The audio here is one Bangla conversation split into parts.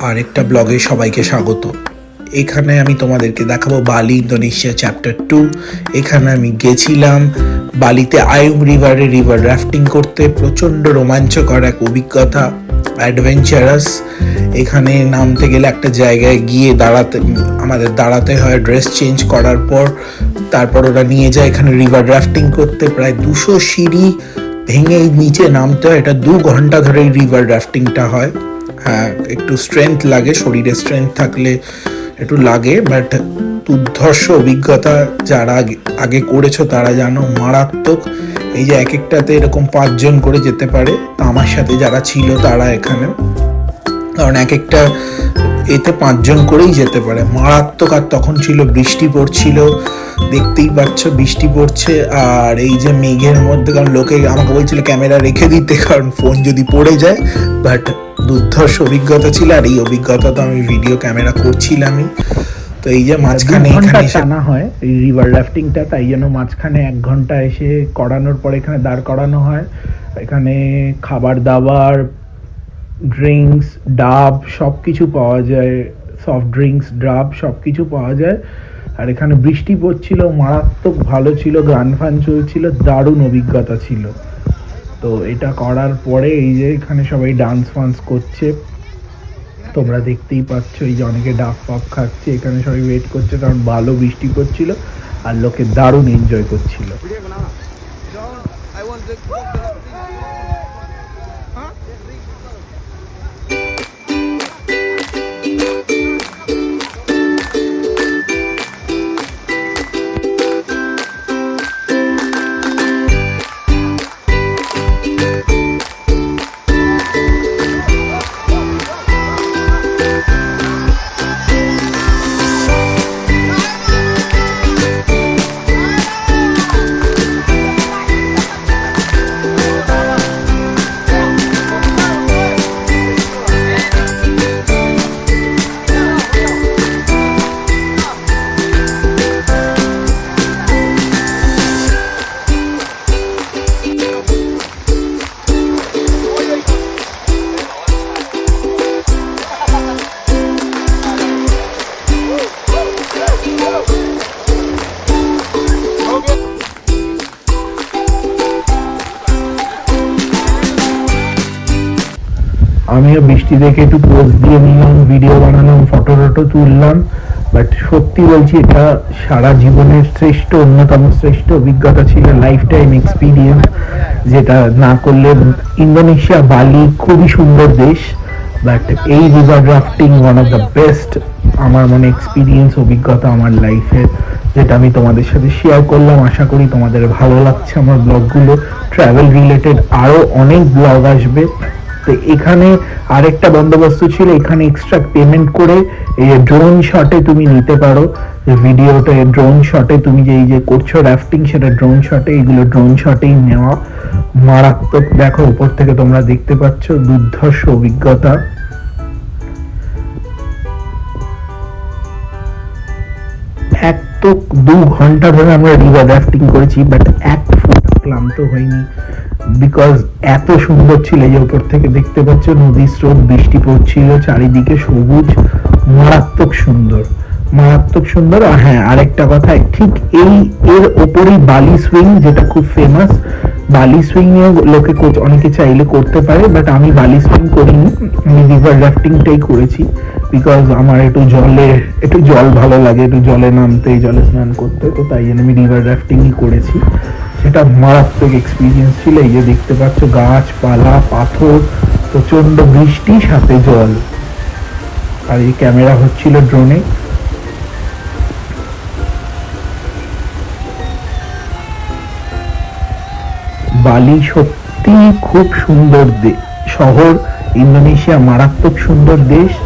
আরেকটা ব্লগে সবাইকে স্বাগত। এখানে আমি তোমাদেরকে দেখাবো বালি ইন্দোনেশিয়া চ্যাপ্টার টু এখানে আমি গেছিলাম বালিতে আয়ুম রিভারে রিভার রাফটিং করতে। প্রচণ্ড রোমাঞ্চকর এক অভিজ্ঞতা অ্যাডভেঞ্চারাস এখানে নামতে গেলে একটা জায়গায় গিয়ে দাঁড়াতে, আমাদের দাঁড়াতে হয় ড্রেস চেঞ্জ করার পর। তারপর ওরা নিয়ে যায় এখানে রিভার রাফটিং করতে। প্রায় দুশো সিঁড়ি ভেঙে নিচে নামতে হয়। এটা দু ঘণ্টা ধরে রিভার রাফটিংটা হয়। হ্যাঁ একটু স্ট্রেংথ লাগে, শরীরে স্ট্রেংথ থাকলে একটু লাগে বাট দুর্ধর্ষ অভিজ্ঞতা যারা আগে- করেছ তারা জানো মারাত্মক। এই যে এক একটাতে এরকম পাঁচজন করে যেতে পারে, তো আমার সাথে যারা ছিল তারা এখানে। কারণ এক একটা এতে পাঁচজন করেই যেতে পারে। মারাত্মক, আর তখন ছিল বৃষ্টি পড়ছিল, দেখতেই পাচ্ছ বৃষ্টি পড়ছে, আর এই যে মেঘের মধ্যে, কারণ লোকে আমাকে বলছিল ক্যামেরা রেখে দিতে, কারণ ফোন যদি পড়ে যায় বাট দুর্ধর্ষ অভিজ্ঞতা ছিল আর এই অভিজ্ঞতা তো আমি ভিডিও ক্যামেরা করছিলামই। তো এই যে মাঝখানে এখানে এসে টানা হয় এই রিভার রাফটিংটা তাই জন্য মাঝখানে এক ঘণ্টা এসে করানোর পর এখানে দাঁড় করানো হয়। এখানে খাবার দাবার ড্রিঙ্কস ডাব সব কিছু পাওয়া যায় সফট ড্রিঙ্কস ডাব সব কিছু পাওয়া যায়। আর এখানে বৃষ্টি পড়ছিল মারাত্মক ভালো ছিল গান ফান চলছিল দারুণ অভিজ্ঞতা ছিল। তো এটা করার পরে এই যে এখানে সবাই ডান্স ফান্স করছে। তোমরা দেখতেই পাচ্ছ এই যে অনেকে ডাব ফাপ খাচ্ছে, এখানে সবাই ওয়েট করছে কারণ ভালো বৃষ্টি করছিল আর লোকে দারুণ এনজয় করছিল। আমিও বৃষ্টি দেখে একটু পোস্ট দিয়ে নিলাম ভিডিও বানালাম ফটো টটো তুললাম বাট সত্যি বলছি, এটা সারা জীবনের শ্রেষ্ঠ, অন্যতম শ্রেষ্ঠ অভিজ্ঞতা ছিল লাইফ টাইম এক্সপিরিয়েন্স যেটা না করলে ইন্দোনেশিয়া, বালি খুবই সুন্দর দেশ বাট এই river rafting one of the best আমার মনে এক্সপিরিয়েন্স অভিজ্ঞতা আমার লাইফের যেটা আমি তোমাদের সাথে শেয়ার করলাম। আশা করি তোমাদের ভালো লাগছে আমার ব্লগগুলো। ট্রাভেল রিলেটেড আরও অনেক ব্লগ আসবে। তো এখানে আরেকটা বন্দোবস্ত ছিল, এখানে এক্সট্রা পেমেন্ট করে ড্রোন শটে তুমি নিতে পারো। ভিডিওটা ড্রোন শটে তুমি যে, এই যে করছ রাফটিং সেটা ড্রোন শটে এগুলো ড্রোন শটেই নেওয়া। মারাত্মক, দেখো, উপর থেকে তোমরা দেখতে পাচ্ছ দুর্ধর্ষ অভিজ্ঞতা। এক তো দু ঘণ্টা ধরে আমরা রিভার রাফটিং করেছি বাট এক ফোঁটা ক্লান্ত হয়নি। বিকজ এত সুন্দর ছিল এই উপর থেকে দেখতে পাচ্ছ নদীর স্রোত, বৃষ্টি পড়ছিল, চারিদিকে সবুজ, মারাত্মক সুন্দর। মারাত্মক সুন্দর, আর হ্যাঁ আরেকটা কথা, ঠিক এই, এর ওপরেই বালি সুইং যেটা খুব ফেমাস বালি সুইং এ লোকে অনেকে চাইলে করতে পারে বাট আমি বালি সুইং করিনি। আমি রিভার রাফটিংটাই করেছি। বিকজ আমার একটু জলে, একটু জল ভালো লাগে, একটু জলে নামতে জলে স্নান করতে, তো তাই জন্য আমি রিভার রাফটিংই করেছি। সেটা মারাত্মক এক্সপিরিয়েন্স ছিল, এই যে দেখতে পাচ্ছ গাছপালা, পাথর প্রচণ্ড বৃষ্টি, সাথে জল। আর এই ক্যামেরা হচ্ছিল ড্রোনে বালি সত্যি খুব সুন্দর দে- শহর, ইন্দোনেশিয়া মারাত্মক সুন্দর দেশ।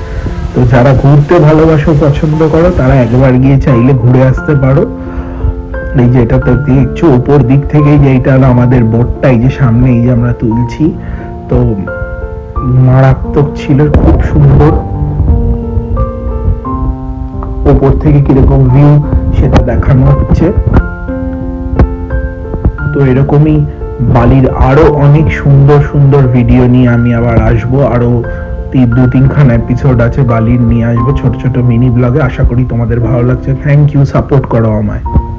তো যারা ঘুরতে ভালোবাসো, পছন্দ করো, তারা একবার গিয়ে চাইলে ঘুরে আসতে পারো। এই যে এটা তো দেখছ উপর দিক থেকে যে এটা হলো আমাদের বোটটা, এই যে সামনে এই যে আমরা তুলছি, তো মারাত্মক ছিল, খুব সুন্দর। উপর থেকে কীরকম ভিউ সেটা দেখানো হচ্ছে। তো এরকমই বালির আরও অনেক সুন্দর সুন্দর ভিডিও নিয়ে আমি আবার আসব, আরও দু তিনখানা এপিসোড আছে, বালির নিয়ে আসব, ছোট ছোট মিনি ব্লগে আশা করি তোমাদের ভালো লাগছে। থ্যাংক ইউ সাপোর্ট করো আমায়।